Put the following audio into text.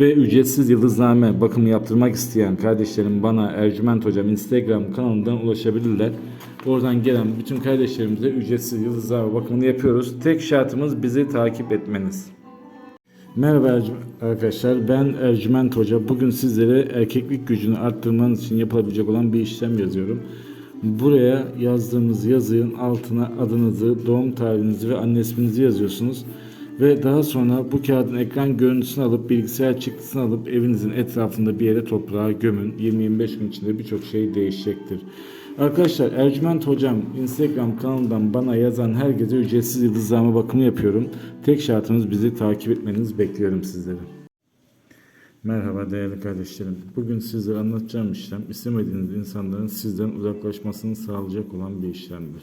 Ve ücretsiz yıldızname bakımı yaptırmak isteyen kardeşlerim bana Ercüment Hocam Instagram kanalından ulaşabilirler. Oradan gelen bütün kardeşlerimize ücretsiz yıldızname bakımını yapıyoruz. Tek şartımız bizi takip etmeniz. Merhaba arkadaşlar ben Ercüment Hoca. Bugün sizlere erkeklik gücünü arttırmanız için yapılabilecek olan bir işlem yazıyorum. Buraya yazdığınız yazının altına adınızı, doğum tarihinizi ve anne isminizi yazıyorsunuz. Ve daha sonra bu kağıdın ekran görüntüsünü alıp bilgisayar çıktısını alıp evinizin etrafında bir yere toprağa gömün. 20-25 gün içinde birçok şey değişecektir. Arkadaşlar Ercüment Hocam Instagram kanalından bana yazan herkese ücretsiz yıldızlama bakımı yapıyorum. Tek şartımız bizi takip etmeniz bekliyorum sizleri. Merhaba değerli kardeşlerim. Bugün sizlere anlatacağım işlem istemediğiniz insanların sizden uzaklaşmasını sağlayacak olan bir işlemdir.